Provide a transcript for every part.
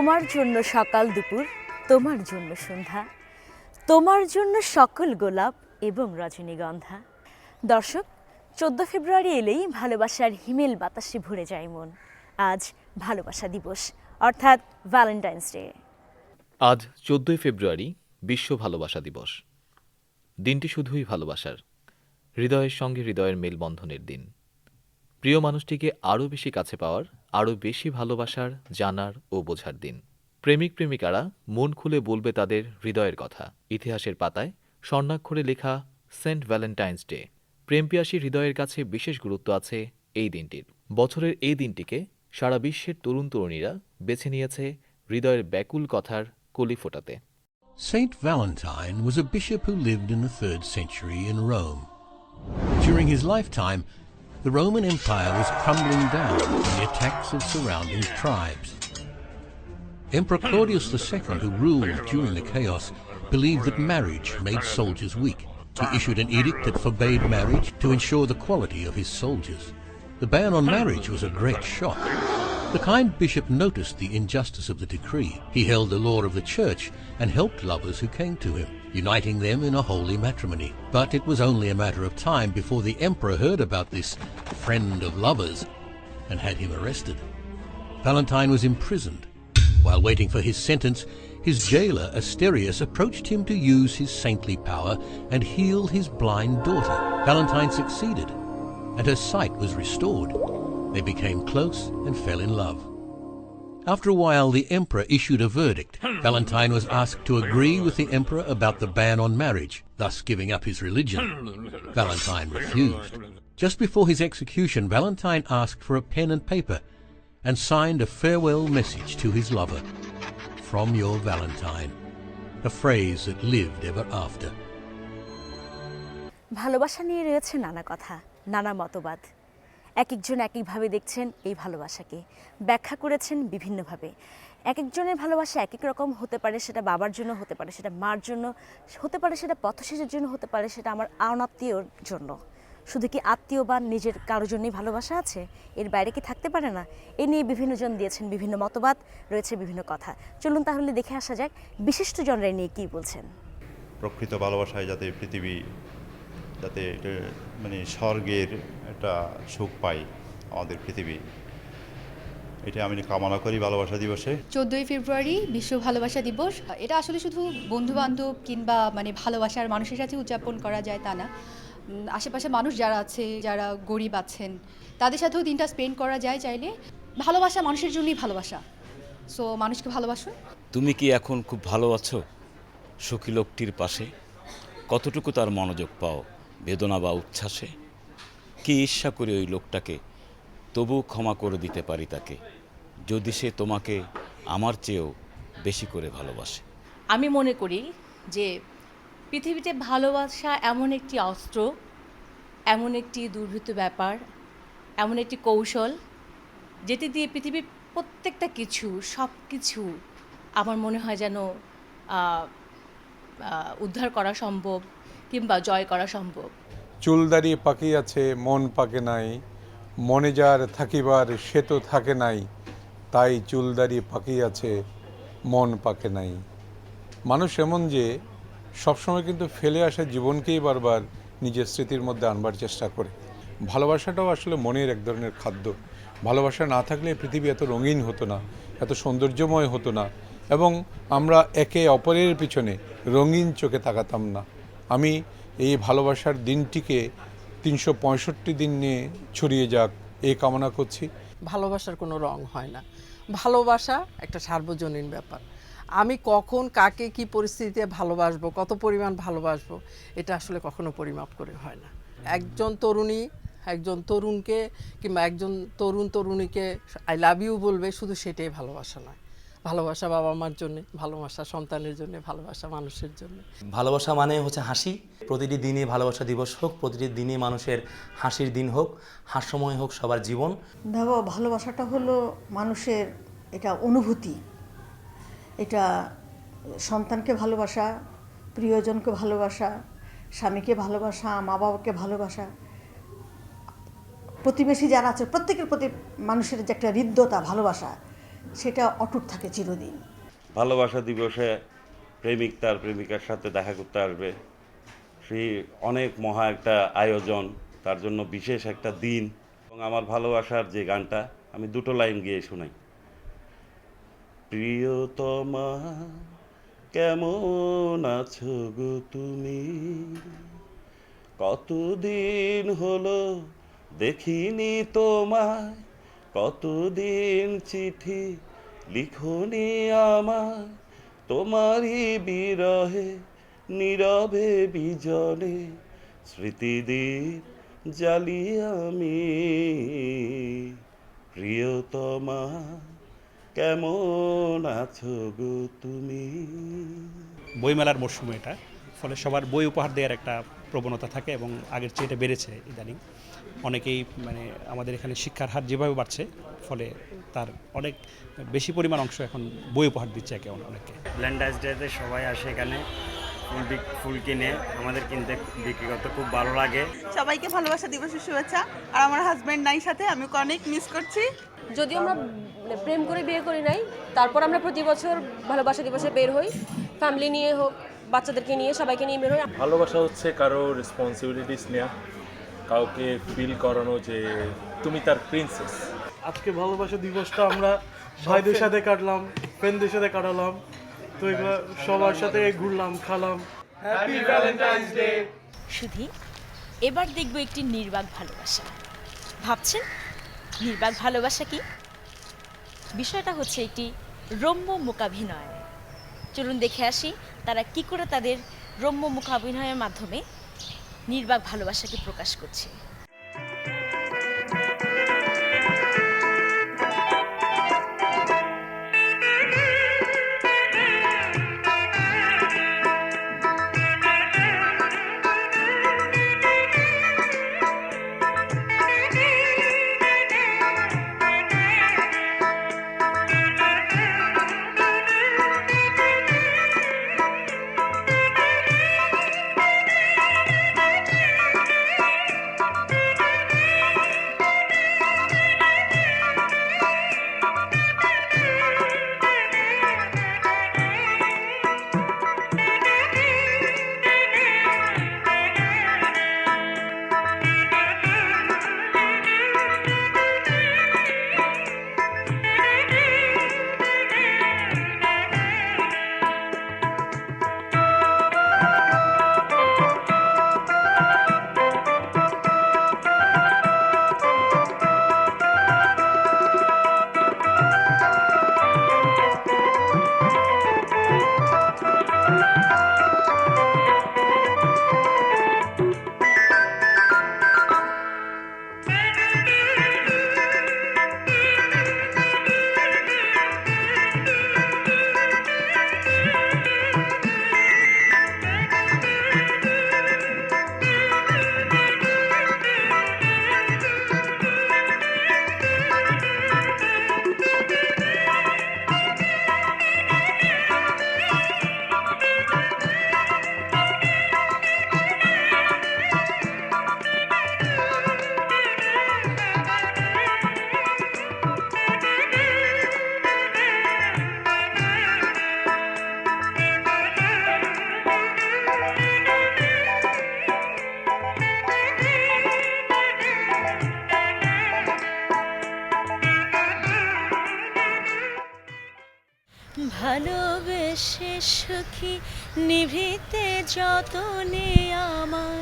তোমার জন্য সকাল দুপুর, তোমার জন্য সন্ধ্যা, তোমার জন্য সকল গোলাপ এবং রজনীগন্ধা। দর্শক, চোদ্দ ফেব্রুয়ারি এলেই ভালোবাসার হিমেল বাতাসে ভরে যায় মন। আজ ভালোবাসা দিবস, অর্থাৎ ভ্যালেন্টাইন্স ডে আজ চোদ্দই ফেব্রুয়ারি বিশ্ব ভালোবাসা দিবস। দিনটি শুধুই ভালোবাসার, হৃদয়ের সঙ্গে হৃদয়ের মেলবন্ধনের দিন। প্রিয় মানুষটিকে আরও বেশি কাছে পাওয়ার আরও বেশি ভালোবাসার জানার ও বোঝার দিন। প্রেমিক প্রেমিকারা মন খুলে বলবে তাদের হৃদয়ের কথা। ইতিহাসের পাতায় স্বর্ণাক্ষরে লেখা সেন্ট ভ্যালেন্টাইন্স ডে। প্রেমপিয়াসী হৃদয়ের কাছে বিশেষ গুরুত্ব আছে এই দিনটির। বছরের এই দিনটিকে সারা বিশ্বের তরুণ তরুণীরা বেছে নিয়েছে হৃদয়ের ব্যাকুল কথার কলি ফোটাতে। Saint Valentine was a bishop who lived in the third century in Rome. During his lifetime, the Roman Empire was crumbling down from the attacks of surrounding tribes. Emperor Claudius II, who ruled during the chaos, believed that marriage made soldiers weak. He issued an edict that forbade marriage to ensure the quality of his soldiers. The ban on marriage was a great shock. The kind bishop noticed the injustice of the decree. He held the law of the church and helped lovers who came to him, uniting them in a holy matrimony. But it was only a matter of time before the emperor heard about this friend of lovers and had him arrested. Valentine was imprisoned. While waiting for his sentence, his jailer Asterius approached him to use his saintly power and heal his blind daughter. Valentine succeeded, and her sight was restored. They became close and fell in love. After a while, the emperor issued a verdict. Valentine was asked to agree with the emperor about the ban on marriage, thus giving up his religion. Valentine refused. Just before his execution, Valentine asked for a pen and paper and signed a farewell message to his lover. From your Valentine. A phrase that lived ever after. ভালোবাসা নিয়ে রয়েছে নানা কথা নানা মতবাদ এক একজন এক একভাবে দেখছেন এই ভালোবাসাকে। ব্যাখ্যা করেছেন বিভিন্নভাবে। এক একজনের ভালোবাসা এক এক রকম হতে পারে, সেটা বাবার জন্য হতে পারে, সেটা মার জন্য, হতে পারে সেটা পথশেষের জন্য হতে পারে, সেটা আমার আত্মীয়র জন্য। শুধু কি আত্মীয় বা নিজের কারোর জন্যই ভালোবাসা আছে? এর বাইরে কি থাকতে পারে না? এ নিয়ে বিভিন্নজন দিয়েছেন বিভিন্ন মতবাদ, রয়েছে বিভিন্ন কথা। চলুন তাহলে দেখে আসা যাক, বিশিষ্ট জনরা নিয়ে কী বলছেন? প্রকৃত ভালোবাসায় যাতে পৃথিবী যাতে এটা মানে স্বর্গের একটা সুখ পাই আমাদের পৃথিবী। এটা আমি কামনা করি ভালোবাসা দিবসে। চোদ্দোই ফেব্রুয়ারি বিশ্ব ভালোবাসা দিবস। এটা আসলে শুধু বন্ধু বান্ধব কিংবা মানে ভালোবাসার মানুষের সাথে উদযাপন করা যায় তা না। আশেপাশে মানুষ যারা আছে যারা গরিব আছেন তাদের সাথেও দিনটা স্পেন্ড করা যায় চাইলে। ভালোবাসা মানুষের জন্যই ভালোবাসা। সো মানুষকে ভালোবাসুন। তুমি কি এখন খুব ভালো আছো? সুখী লোকটির পাশে। কতটুকু তার মনোযোগ পাও? বেদনা বা উচ্ছ্বাসে? কি ঈর্ষা করে ওই লোকটাকে? তবু ক্ষমা করে দিতে পারি তাকে, যদি সে তোমাকে আমার চেয়েও বেশি করে ভালোবাসে। আমি মনে করি যে পৃথিবীতে ভালোবাসা এমন একটি অস্ত্র, এমন একটি দুর্বৃত্ত ব্যাপার, এমন একটি কৌশল, যেটি দিয়ে পৃথিবীর প্রত্যেকটা কিছু সব কিছু আমার মনে হয় যেন উদ্ধার করা সম্ভব। কিংবা জয় করা সম্ভব। চুল দাঁড়িয়ে পাকিয়াছে মন পাকে নাই। মনে যার থাকিবার, সে তো থাকে নাই। তাই চুল দাঁড়িয়ে পাকিয়াছে মন পাকে নাই। মানুষ এমন যে, সবসময় কিন্তু ফেলে আসা জীবনকেই বারবার নিজের স্মৃতির মধ্যে আনবার চেষ্টা করে। ভালোবাসাটাও আসলে মনের এক ধরনের খাদ্য। ভালোবাসা না থাকলে পৃথিবী এত রঙিন হতো না, এত সৌন্দর্যময় হতো না, এবং আমরা একে অপরের পিছনে রঙিন চোখে তাকাতাম না। আমি এই ভালোবাসার দিনটিকে তিনশো পঁয়ষট্টি দিন নিয়ে ছড়িয়ে যাক, এই কামনা করছি। ভালোবাসার কোনো রং হয় না। ভালোবাসা একটা সার্বজনীন ব্যাপার। আমি কখন কাকে কি পরিস্থিতিতে ভালোবাসবো, কত পরিমাণ ভালোবাসবো, এটা আসলে কখনো পরিমাপ করে হয় না। একজন তরুণী, একজন তরুণকে কিংবা একজন তরুণ তরুণীকে আই লাভ ইউ বলবে, শুধু সেটাই ভালোবাসা নয়। ভালোবাসা বাবা মার জন্য ভালোবাসা সন্তানের জন্য ভালোবাসা মানুষের জন্য। ভালোবাসা মানে হচ্ছে হাসি। প্রতিটি দিনে ভালোবাসা দিবস হোক প্রতিটি দিনে মানুষের হাসির দিন হোক হাস্যময় হোক সবার জীবন। দেখো ভালোবাসাটা হলো মানুষের এটা অনুভূতি। এটা সন্তানকে ভালোবাসা প্রিয়জনকে ভালোবাসা স্বামীকে ভালোবাসা মা বাবাকে ভালোবাসা। প্রতিবেশী যারা আছে প্রত্যেকের প্রতি মানুষের যে একটা হৃদ্যতা ভালোবাসা সেটা অটুট থাকে চিরদিন। ভালোবাসা দিবসে প্রেমিক তার প্রেমিকার সাথে দেখা করতে আসবে। সেই অনেক মহা একটা আয়োজন, তার জন্য বিশেষ একটা দিন। এবং আমার ভালোবাসার যে গানটা, আমি দুটো লাইন গিয়ে শোনাই। প্রিয়তমা, কেমন আছো গো তুমি? কতদিন হলো দেখিনি তোমায়। কতদিন চিঠি লিখনি আমার? তোমারই বিরহে, নীরবে বিজনে স্মৃতিদীপ জ্বালি আমি। প্রিয়তমা, কেমন আছো গো তুমি? বইমেলার মরশুম এটা, ফলে সবার বই উপহার দেওয়ার একটা প্রবণতা থাকে এবং আগের চেয়ে এটা বেড়েছে ইদানিং। অনেকেই মানে আমাদের এখানে শিক্ষার হার যেভাবে বাড়ছে ফলে তার অনেক বেশি পরিমাণ অংশ এখন বই উপহার দিচ্ছে একে অনেকে ভ্যালেন্টাইন্স ডেতে সবাই আসে এখানে ফুল ফুল কিনে। আমাদের কিনতে বিক্রি করতে খুব ভালো লাগে। সবাইকে ভালোবাসা দিবসের শুভেচ্ছা। আর আমার হাজব্যান্ড নাই সাথে আমি ওকে অনেক মিস করছি। যদিও আমরা প্রেম করে বিয়ে করি নাই তারপর আমরা প্রতি বছর ভালোবাসা দিবসে বের হই। ফ্যামিলি নিয়ে হোক বাচ্চাদেরকে নিয়ে সবাইকে নিয়ে বের হই। ভালোবাসা হচ্ছে কারও রেসপন্সিবিলিটিস নেওয়া কাউকে ফিল করানো যে তুমি তার প্রিন্সেস আজকে ভালোবাসা দিবসটা আমরা ভাইদের সাথে কাটলাম ফ্রেন্ডদের সাথে কাটালাম। তো এগুলো সবার সাথে ঘুরলাম খালাম। হ্যাপি ভ্যালেন্টাইন্স ডে শুধু এবার দেখব একটি নির্বাক ভালোবাসা। ভাবছেন? নির্বাক ভালোবাসা কি? বিষয়টা হচ্ছে একটি রম্য মূকাভিনয় চলুন দেখে আসি তারা কি করে তাদের রম্য মুখাভিনয়ের মাধ্যমে নির্বাক ভালোবাসাকে প্রকাশ করছে। ভালোবেসে সুখী, নিভৃতে যতনে আমার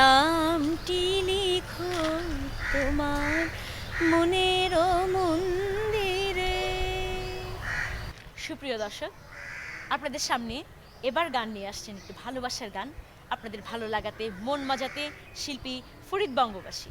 নামটি লিখো তোমার মনের মন্দিরে। সুপ্রিয় দর্শক, আপনাদের সামনে এবার গান নিয়ে আসছেন একটু ভালোবাসার গান। আপনাদের ভালো লাগাতে, মন মজাতে শিল্পী ফরিদ বঙ্গবাসী।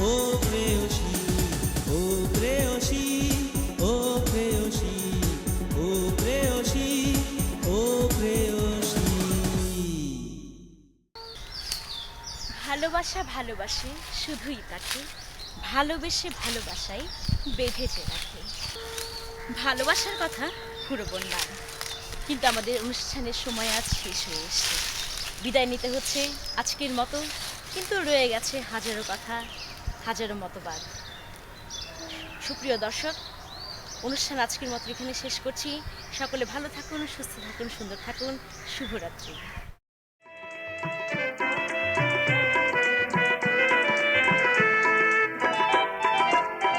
ও ও ও ও ও ভালোবাসা ভালোবাসে, শুধুই তাকে। ভালোবেসে ভালোবাসাই বেঁধেছে রাখে ভালোবাসার কথা পুরো বললাম কিন্তু আমাদের অনুষ্ঠানের সময় আজ শেষ হয়ে এসছে। বিদায় নিতে হচ্ছে আজকের মতো, কিন্তু রয়ে গেছে হাজারো কথা। হাজারো মতবাদ। সুপ্রিয় দর্শক, অনুষ্ঠান আজকের মতো এখানে শেষ করছি। সকলে ভালো থাকুন, সুস্থ থাকুন, সুন্দর থাকুন। শুভরাত্রি।